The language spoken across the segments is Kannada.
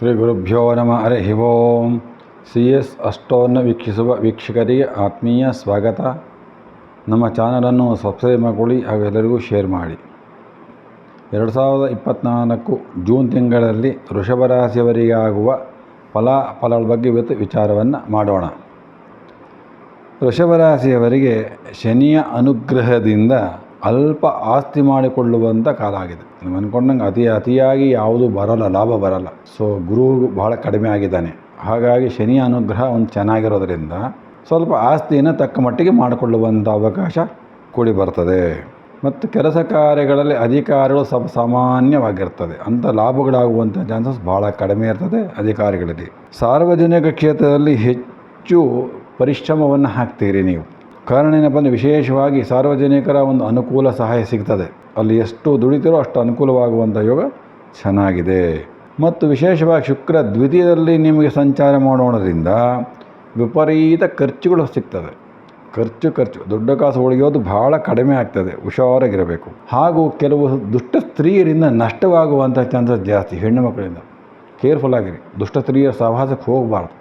ಶ್ರೀ ಗುರುಭ್ಯೋ ನಮ. ಹರಿ ಓಂ. ಸಿ ಎಸ್ ಅಷ್ಟೋವನ್ನು ವೀಕ್ಷಿಸುವ ವೀಕ್ಷಕರಿಗೆ ಆತ್ಮೀಯ ಸ್ವಾಗತ. ನಮ್ಮ ಚಾನಲನ್ನು ಸಬ್ಸ್ಕ್ರೈಬ್ ಮಾಡಿಕೊಳ್ಳಿ ಹಾಗೂ ಎಲ್ಲರಿಗೂ ಶೇರ್ ಮಾಡಿ. ಎರಡು ಸಾವಿರದ ಇಪ್ಪತ್ತ್ನಾಲ್ಕು ಜೂನ್ ತಿಂಗಳಲ್ಲಿ ವೃಷಭ ರಾಶಿಯವರಿಗೆ ಆಗುವ ಫಲಾಫಲಗಳ ಬಗ್ಗೆ ಇವತ್ತು ವಿಚಾರವನ್ನು ಮಾಡೋಣ. ವೃಷಭ ರಾಶಿಯವರಿಗೆ ಶನಿಯ ಅನುಗ್ರಹದಿಂದ ಅಲ್ಪ ಆಸ್ತಿ ಮಾಡಿಕೊಳ್ಳುವಂಥ ಕಾಲ ಆಗಿದೆ. ನೀವು ಅಂದ್ಕೊಂಡಂಗೆ ಅತಿ ಅತಿಯಾಗಿ ಯಾವುದು ಬರಲ್ಲ, ಲಾಭ ಬರಲ್ಲ. ಸೊ ಗುರು ಬಹಳ ಕಡಿಮೆ ಆಗಿದ್ದಾನೆ. ಹಾಗಾಗಿ ಶನಿ ಅನುಗ್ರಹ ಒಂದು ಚೆನ್ನಾಗಿರೋದ್ರಿಂದ ಸ್ವಲ್ಪ ಆಸ್ತಿಯನ್ನು ತಕ್ಕ ಮಟ್ಟಿಗೆ ಮಾಡಿಕೊಳ್ಳುವಂಥ ಅವಕಾಶ ಕೂಡಿ ಬರ್ತದೆ. ಮತ್ತು ಕೆಲಸ ಕಾರ್ಯಗಳಲ್ಲಿ ಅಧಿಕಾರಿಗಳು ಸ್ವಲ್ಪ ಸಾಮಾನ್ಯವಾಗಿರ್ತದೆ. ಅಂಥ ಲಾಭಗಳಾಗುವಂಥ ಚಾನ್ಸಸ್ ಭಾಳ ಕಡಿಮೆ ಇರ್ತದೆ ಅಧಿಕಾರಿಗಳಲ್ಲಿ. ಸಾರ್ವಜನಿಕ ಕ್ಷೇತ್ರದಲ್ಲಿ ಹೆಚ್ಚು ಪರಿಶ್ರಮವನ್ನು ಹಾಕ್ತೀರಿ ನೀವು. ಕಾರಣ ಏನಪ್ಪ ವಿಶೇಷವಾಗಿ ಸಾರ್ವಜನಿಕರ ಒಂದು ಅನುಕೂಲ ಸಹಾಯ ಸಿಗ್ತದೆ. ಅಲ್ಲಿ ಎಷ್ಟು ದುಡಿತಿರೋ ಅಷ್ಟು ಅನುಕೂಲವಾಗುವಂಥ ಯೋಗ ಚೆನ್ನಾಗಿದೆ. ಮತ್ತು ವಿಶೇಷವಾಗಿ ಶುಕ್ರ ದ್ವಿತೀಯದಲ್ಲಿ ನಿಮಗೆ ಸಂಚಾರ ಮಾಡೋಣದ್ರಿಂದ ವಿಪರೀತ ಖರ್ಚುಗಳು ಸಿಗ್ತವೆ. ಖರ್ಚು ಖರ್ಚು. ದೊಡ್ಡ ಕಾಸು ಉಳಿಯೋದು ಭಾಳ ಕಡಿಮೆ ಆಗ್ತದೆ. ಹುಷಾರಾಗಿರಬೇಕು. ಹಾಗೂ ಕೆಲವು ದುಷ್ಟ ಸ್ತ್ರೀಯರಿಂದ ನಷ್ಟವಾಗುವಂಥ ಚಾನ್ಸಸ್ ಜಾಸ್ತಿ ಹೆಣ್ಣು ಮಕ್ಕಳಿಂದ. ಕೇರ್ಫುಲ್ ಆಗಿರಿ. ದುಷ್ಟ ಸ್ತ್ರೀಯರ ಸಹವಾಸಕ್ಕೆ ಹೋಗಬಾರ್ದು.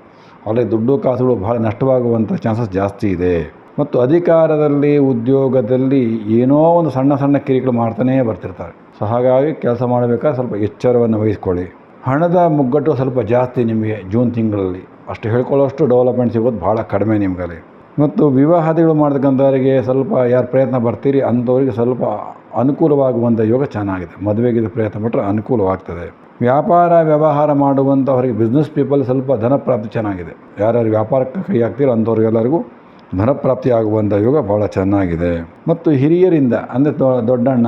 ಅಲ್ಲಿ ದುಡ್ಡು, ಕಾಸುಗಳು ಭಾಳ ನಷ್ಟವಾಗುವಂಥ ಚಾನ್ಸಸ್ ಜಾಸ್ತಿ ಇದೆ. ಮತ್ತು ಅಧಿಕಾರದಲ್ಲಿ, ಉದ್ಯೋಗದಲ್ಲಿ ಏನೋ ಒಂದು ಸಣ್ಣ ಸಣ್ಣ ಕಿರಿಕಿರಿ ಮಾಡ್ತಾನೇ ಬರ್ತಿರ್ತಾರೆ. ಸೊ ಹಾಗಾಗಿ ಕೆಲಸ ಮಾಡಬೇಕಾದ್ರೆ ಸ್ವಲ್ಪ ಎಚ್ಚರವನ್ನು ವಹಿಸ್ಕೊಳ್ಳಿ. ಹಣದ ಮುಗ್ಗಟ್ಟು ಸ್ವಲ್ಪ ಜಾಸ್ತಿ ನಿಮಗೆ ಜೂನ್ ತಿಂಗಳಲ್ಲಿ. ಅಷ್ಟು ಹೇಳ್ಕೊಳ್ಳೋಷ್ಟು ಡೆವಲಪ್ಮೆಂಟ್ ಸಿಗೋದು ಭಾಳ ಕಡಿಮೆ ನಿಮಗಲ್ಲಿ. ಮತ್ತು ವಿವಾಹಾದಿಗಳು ಮಾಡ್ತಕ್ಕಂಥವರಿಗೆ ಸ್ವಲ್ಪ ಯಾರು ಪ್ರಯತ್ನ ಬರ್ತೀರಿ ಅಂಥವ್ರಿಗೆ ಸ್ವಲ್ಪ ಅನುಕೂಲವಾಗುವಂಥ ಯೋಗ ಚೆನ್ನಾಗಿದೆ. ಮದುವೆಗೆ ಪ್ರಯತ್ನ ಪಟ್ಟರೆ ಅನುಕೂಲವಾಗ್ತದೆ. ವ್ಯಾಪಾರ, ವ್ಯವಹಾರ ಮಾಡುವಂಥವರಿಗೆ ಬಿಸ್ನೆಸ್ ಪೀಪಲ್ ಸ್ವಲ್ಪ ಧನ ಪ್ರಾಪ್ತಿ ಚೆನ್ನಾಗಿದೆ. ಯಾರ್ಯಾರು ವ್ಯಾಪಾರಕ್ಕೆ ಕೈ ಹಾಕ್ತೀರೋ ಅಂಥವ್ರಿಗೆಲ್ಲರಿಗೂ ಧನಪ್ರಾಪ್ತಿ ಆಗುವಂಥ ಯೋಗ ಭಾಳ ಚೆನ್ನಾಗಿದೆ. ಮತ್ತು ಹಿರಿಯರಿಂದ, ಅಂದರೆ ದೊಡ್ಡಣ್ಣ,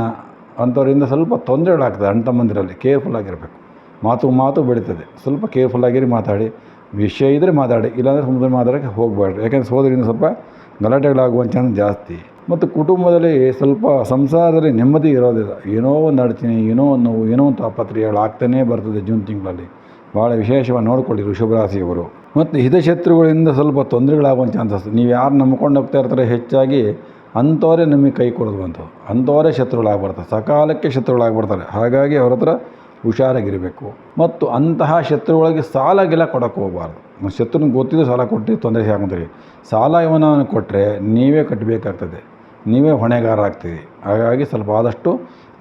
ಅಂಥವರಿಂದ ಸ್ವಲ್ಪ ತೊಂದರೆಗಳಾಗ್ತದೆ ಅಣ್ಣ ತಮ್ಮಂದಿರಲ್ಲಿ ಕೇರ್ಫುಲ್ ಆಗಿರಬೇಕು. ಮಾತು ಮಾತು ಬೆಳೀತದೆ. ಸ್ವಲ್ಪ ಕೇರ್ಫುಲ್ ಆಗಿರಿ, ಮಾತಾಡಿ. ವಿಷಯ ಇದ್ದರೆ ಮಾತಾಡಿ, ಇಲ್ಲಾಂದರೆ ಸುಮ್ಮನೆ ಮಾತಾಡೋಕ್ಕೆ ಹೋಗಬಾರ್ದು ಯಾಕೆಂದರೆ ಸೋದರಿಂದ ಸ್ವಲ್ಪ ಗಲಾಟೆಗಳಾಗುವ ಚಾನ್ಸ್ ಜಾಸ್ತಿ. ಮತ್ತು ಕುಟುಂಬದಲ್ಲಿ ಸ್ವಲ್ಪ ಸಂಸಾರದಲ್ಲಿ ನೆಮ್ಮದಿ ಇರೋದಿಲ್ಲ. ಏನೋ ಒಂದು ಅಡಚಣೆ, ಏನೋ ಒಂದು ನೋವು, ಏನೋ ಒಂದು ತಾಪತ್ರೆಗಳಾಗ್ತಾನೇ ಬರ್ತದೆ ಜೂನ್ ತಿಂಗಳಲ್ಲಿ. ಭಾಳ ವಿಶೇಷವಾಗಿ ನೋಡಿಕೊಳ್ಳಿ ಋಷಭರಾಶಿಯವರು ಮತ್ತು ಹಿತಶತ್ರುಗಳಿಂದ ಸ್ವಲ್ಪ ತೊಂದರೆಗಳಾಗುವ ಚಾನ್ಸಸ್ ನೀವು ಯಾರು ನಂಬ್ಕೊಂಡು ಹೋಗ್ತಾ ಇರ್ತಾರೆ ಹೆಚ್ಚಾಗಿ ಅಂಥವರೇ ನಮಗೆ ಕೈ ಕೊಡುವಂಥದ್ದು ಅಂಥವರೇ ಶತ್ರುಗಳಾಗ್ಬರ್ತಾರೆ ಸಕಾಲಕ್ಕೆ ಶತ್ರುಗಳಾಗ್ಬಿಡ್ತಾರೆ ಹಾಗಾಗಿ ಅವ್ರ ಹತ್ರ ಹುಷಾರಾಗಿರಬೇಕು. ಮತ್ತು ಅಂತಹ ಶತ್ರುಗಳಿಗೆ ಸಾಲ ಗಿಲ ಕೊಡೋಕ್ಕೆ ಹೋಗಬಾರ್ದು. ಶತ್ರುನ ಗೊತ್ತಿದ್ದು ಸಾಲ ಕೊಟ್ಟು ತೊಂದರೆ ಹಾಕೊಂತೀರಿ ಸಾಲ ಇವನ ಕೊಟ್ಟರೆ ನೀವೇ ಕಟ್ಟಬೇಕಾಗ್ತದೆ ನೀವೇ ಹೊಣೆಗಾರ ಆಗ್ತೀರಿ. ಹಾಗಾಗಿ ಸ್ವಲ್ಪ ಆದಷ್ಟು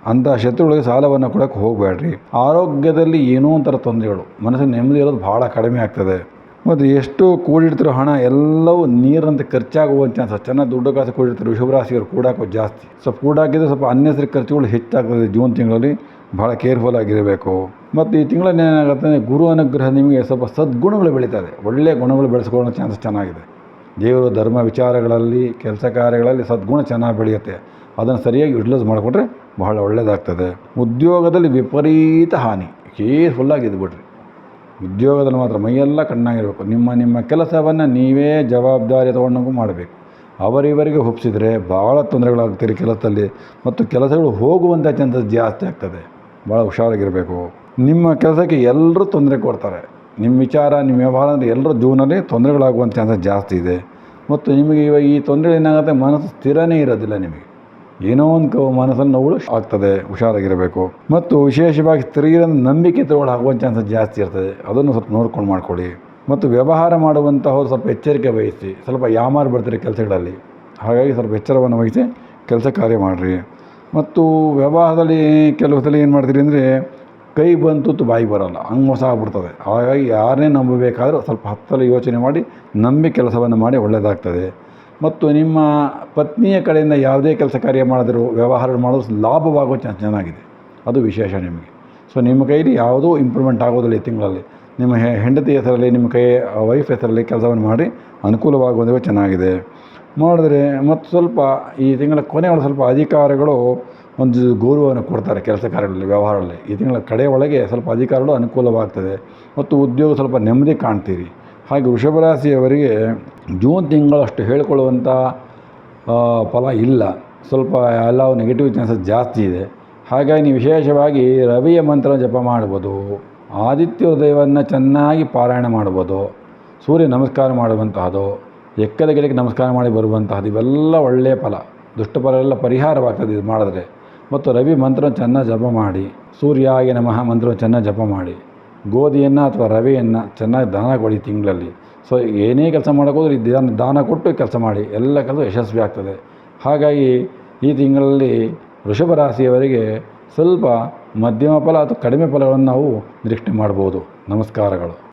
ಅಂತಹ ಶತ್ರುಗಳಿಗೆ ಸಾಲವನ್ನು ಕೊಡೋಕ್ಕೆ ಹೋಗಬೇಡ್ರಿ. ಆರೋಗ್ಯದಲ್ಲಿ ಏನೋ ಒಂಥರ ತೊಂದರೆಗಳು. ಮನಸ್ಸಿನ ನೆಮ್ಮದಿ ಇರೋದು ಭಾಳ ಕಡಿಮೆ ಆಗ್ತದೆ. ಮತ್ತು ಎಷ್ಟು ಕೂಡಿಡ್ತಿರೋ ಹಣ ಎಲ್ಲವೂ ನೀರಂತೆ ಖರ್ಚಾಗುವ ಚಾನ್ಸ್ ಚೆನ್ನಾಗಿ ದುಡ್ಡು ಕಾಸು ಕೂಡಿರ್ತಾರೆ ಶುಭರಾಶಿಯವರು ಕೂಡಾಕೋ ಜಾಸ್ತಿ. ಸ್ವಲ್ಪ ಕೂಡಾಕಿದ್ರೆ ಸ್ವಲ್ಪ ಅನ್ನೆಸರಿ ಖರ್ಚುಗಳು ಹೆಚ್ಚಾಗ್ತದೆ ಜೂನ್ ತಿಂಗಳಲ್ಲಿ. ಭಾಳ ಕೇರ್ಫುಲ್ ಆಗಿರಬೇಕು. ಮತ್ತು ಈ ತಿಂಗಳಲ್ಲಿ ಏನಾಗುತ್ತೆ ಅಂದರೆ ಗುರು ಅನುಗ್ರಹ ನಿಮಗೆ ಸ್ವಲ್ಪ ಸದ್ಗುಣಗಳು ಬೆಳೀತದೆ. ಒಳ್ಳೆಯ ಗುಣಗಳು ಬೆಳೆಸ್ಕೊಳ್ಳೋ ಚಾನ್ಸ್ ಚೆನ್ನಾಗಿದೆ. ದೇವರು ಧರ್ಮ ವಿಚಾರಗಳಲ್ಲಿ, ಕೆಲಸ ಕಾರ್ಯಗಳಲ್ಲಿ ಸದ್ಗುಣ ಚೆನ್ನಾಗಿ ಬೆಳೆಯುತ್ತೆ. ಅದನ್ನು ಸರಿಯಾಗಿ ಯುಟಿಲೈಸ್ ಮಾಡಿಕೊಟ್ರೆ ಬಹಳ ಒಳ್ಳೆಯದಾಗ್ತದೆ ಉದ್ಯೋಗದಲ್ಲಿ ವಿಪರೀತ ಹಾನಿ. ಕೇರ್ಫುಲ್ಲಾಗಿ ಬಿಡ್ರಿ ಉದ್ಯೋಗದಲ್ಲಿ ಮಾತ್ರ ಮೈಯೆಲ್ಲ ಕಣ್ಣಾಗಿರಬೇಕು. ನಿಮ್ಮ ನಿಮ್ಮ ಕೆಲಸವನ್ನು ನೀವೇ ಜವಾಬ್ದಾರಿ ತೊಗೊಂಡಂಗೂ ಮಾಡಬೇಕು. ಅವರಿವರಿಗೆ ಒಪ್ಪಿಸಿದರೆ ಭಾಳ ತೊಂದರೆಗಳಾಗ್ತೀರಿ ಕೆಲಸದಲ್ಲಿ ಮತ್ತು ಕೆಲಸಗಳು ಹೋಗುವಂಥ ಚಾನ್ಸಸ್ ಜಾಸ್ತಿ ಆಗ್ತದೆ. ಭಾಳ ಹುಷಾರಾಗಿರಬೇಕು. ನಿಮ್ಮ ಕೆಲಸಕ್ಕೆ ಎಲ್ಲರೂ ತೊಂದರೆ ಕೊಡ್ತಾರೆ. ನಿಮ್ಮ ವಿಚಾರ, ನಿಮ್ಮ ವ್ಯವಹಾರ ಅಂದರೆ ಎಲ್ಲರ ಜೀವನದಲ್ಲಿ ತೊಂದರೆಗಳಾಗುವಂಥ ಚಾನ್ಸಸ್ ಜಾಸ್ತಿ ಇದೆ. ಮತ್ತು ನಿಮಗೆ ಇವಾಗ ಈ ತೊಂದರೆ ಏನಾಗುತ್ತೆ ಮನಸ್ಸು ಸ್ಥಿರನೇ ಇರೋದಿಲ್ಲ ನಿಮಗೆ. ಏನೋ ಒಂದು ಮನಸ್ಸನ್ನು ನೋವು ಆಗ್ತದೆ, ಹುಷಾರಾಗಿರಬೇಕು. ಮತ್ತು ವಿಶೇಷವಾಗಿ ಸ್ತ್ರೀಯರ ನಂಬಿಕೆ ತಗೊಳ್ಳಿ ಆಗುವ ಚಾನ್ಸಸ್ ಜಾಸ್ತಿ ಇರ್ತದೆ. ಅದನ್ನು ಸ್ವಲ್ಪ ನೋಡ್ಕೊಂಡು ಮಾಡ್ಕೊಳ್ಳಿ. ಮತ್ತು ವ್ಯವಹಾರ ಮಾಡುವಂತಹವ್ರು ಸ್ವಲ್ಪ ಎಚ್ಚರಿಕೆ ವಹಿಸಿ. ಸ್ವಲ್ಪ ಯಾಮಾರು ಬರ್ತಾರೆ ಕೆಲಸಗಳಲ್ಲಿ. ಹಾಗಾಗಿ ಸ್ವಲ್ಪ ಎಚ್ಚರವನ್ನು ವಹಿಸಿ ಕೆಲಸ ಕಾರ್ಯ ಮಾಡಿರಿ. ಮತ್ತು ವ್ಯವಹಾರದಲ್ಲಿ ಕೆಲವು ಸಲ ಏನು ಮಾಡ್ತೀರಿ ಅಂದರೆ, ಕೈ ಬಂತು ಬಾಯಿ ಬರೋಲ್ಲ. ಹಂಗೆ ಮೋಸ ಆಗ್ಬಿಡ್ತದೆ. ಹಾಗಾಗಿ ಯಾರನ್ನೇ ನಂಬಬೇಕಾದ್ರೂ ಸ್ವಲ್ಪ ಹತ್ತಲು ಯೋಚನೆ ಮಾಡಿ, ನಂಬಿ ಕೆಲಸವನ್ನು ಮಾಡಿ ಒಳ್ಳೆಯದಾಗ್ತದೆ ಮತ್ತು ನಿಮ್ಮ ಪತ್ನಿಯ ಕಡೆಯಿಂದ ಯಾವುದೇ ಕೆಲಸ ಕಾರ್ಯ ಮಾಡಿದರೂ ವ್ಯವಹಾರ ಮಾಡೋದು ಲಾಭವಾಗೋ ಚಾನ್ಸ್ ಚೆನ್ನಾಗಿದೆ. ಅದು ವಿಶೇಷ ನಿಮಗೆ. ಸೊ ನಿಮ್ಮ ಕೈಲಿ ಯಾವುದೂ ಇಂಪ್ರೂವ್ಮೆಂಟ್ ಆಗೋದಿಲ್ಲ ಈ ತಿಂಗಳಲ್ಲಿ. ನಿಮ್ಮ ಹೆಂಡತಿ ಹೆಸರಲ್ಲಿ, ನಿಮ್ಮ ಕೈ ವೈಫ್ ಹೆಸರಲ್ಲಿ ಕೆಲಸವನ್ನು ಮಾಡಿ ಅನುಕೂಲವಾಗುವುದೇ ಚೆನ್ನಾಗಿದೆ. ಮಾಡಿದ್ರೆ ಮತ್ತು ಸ್ವಲ್ಪ ಈ ತಿಂಗಳ ಕೊನೆಯೊಳಗೆ ಸ್ವಲ್ಪ ಅಧಿಕಾರಗಳು ಒಂದು ಗೌರವವನ್ನು ಕೊಡ್ತಾರೆ ಕೆಲಸ ಕಾರ್ಯಗಳಲ್ಲಿ, ವ್ಯವಹಾರದಲ್ಲಿ. ಈ ತಿಂಗಳ ಕಡೆಯೊಳಗೆ ಸ್ವಲ್ಪ ಅಧಿಕಾರಗಳು ಅನುಕೂಲವಾಗ್ತದೆ. ಮತ್ತು ಉದ್ಯೋಗ ಸ್ವಲ್ಪ ನೆಮ್ಮದಿ ಕಾಣ್ತೀರಿ. ಹಾಗೆ ವೃಷಭರಾಶಿಯವರಿಗೆ ಜೂನ್ ತಿಂಗಳಷ್ಟು ಹೇಳಿಕೊಳ್ಳುವಂಥ ಫಲ ಇಲ್ಲ. ಸ್ವಲ್ಪ ಎಲ್ಲ ನೆಗೆಟಿವ್ ಚಾನ್ಸಸ್ ಜಾಸ್ತಿ ಇದೆ. ಹಾಗಾಗಿ ನೀವು ವಿಶೇಷವಾಗಿ ರವಿಯ ಮಂತ್ರ ಜಪ ಮಾಡ್ಬೋದು ಆದಿತ್ಯ ಹೃದಯವನ್ನು ಚೆನ್ನಾಗಿ ಪಾರಾಯಣ ಮಾಡ್ಬೋದು, ಸೂರ್ಯ ನಮಸ್ಕಾರ ಮಾಡುವಂತಹದು ಎಕ್ಕದ ಗಿಡಕ್ಕೆ ನಮಸ್ಕಾರ ಮಾಡಿ ಬರುವಂತಹದ್ದು, ಇವೆಲ್ಲ ಒಳ್ಳೆಯ ಫಲ. ದುಷ್ಟಫಲ ಎಲ್ಲ ಪರಿಹಾರವಾಗ್ತದೆ ಇದು ಮಾಡಿದ್ರೆ. ಮತ್ತು ರವಿ ಮಂತ್ರ ಚೆನ್ನಾಗಿ ಜಪ ಮಾಡಿ, ಸೂರ್ಯಾಯ ನಮಃ ಮಂತ್ರ ಚೆನ್ನಾಗಿ ಜಪ ಮಾಡಿ. ಗೋಧಿಯನ್ನು ಅಥವಾ ರವೆಯನ್ನು ಚೆನ್ನಾಗಿ ದಾನ ಕೊಡಿ ತಿಂಗಳಲ್ಲಿ. ಸೊ ಏನೇ ಕೆಲಸ ಮಾಡೋಕ್ಕೋದ್ರೆ ಈ ದಾನ ದಾನ ಕೊಟ್ಟು ಕೆಲಸ ಮಾಡಿ, ಎಲ್ಲ ಕೆಲಸ ಯಶಸ್ವಿ ಆಗ್ತದೆ. ಹಾಗಾಗಿ ಈ ತಿಂಗಳಲ್ಲಿ ವೃಷಭ ರಾಶಿಯವರಿಗೆ ಸ್ವಲ್ಪ ಮಧ್ಯಮ ಫಲ ಅಥವಾ ಕಡಿಮೆ ಫಲಗಳನ್ನು ನಾವು ನಿರೀಕ್ಷೆ ಮಾಡ್ಬೋದು. ನಮಸ್ಕಾರಗಳು.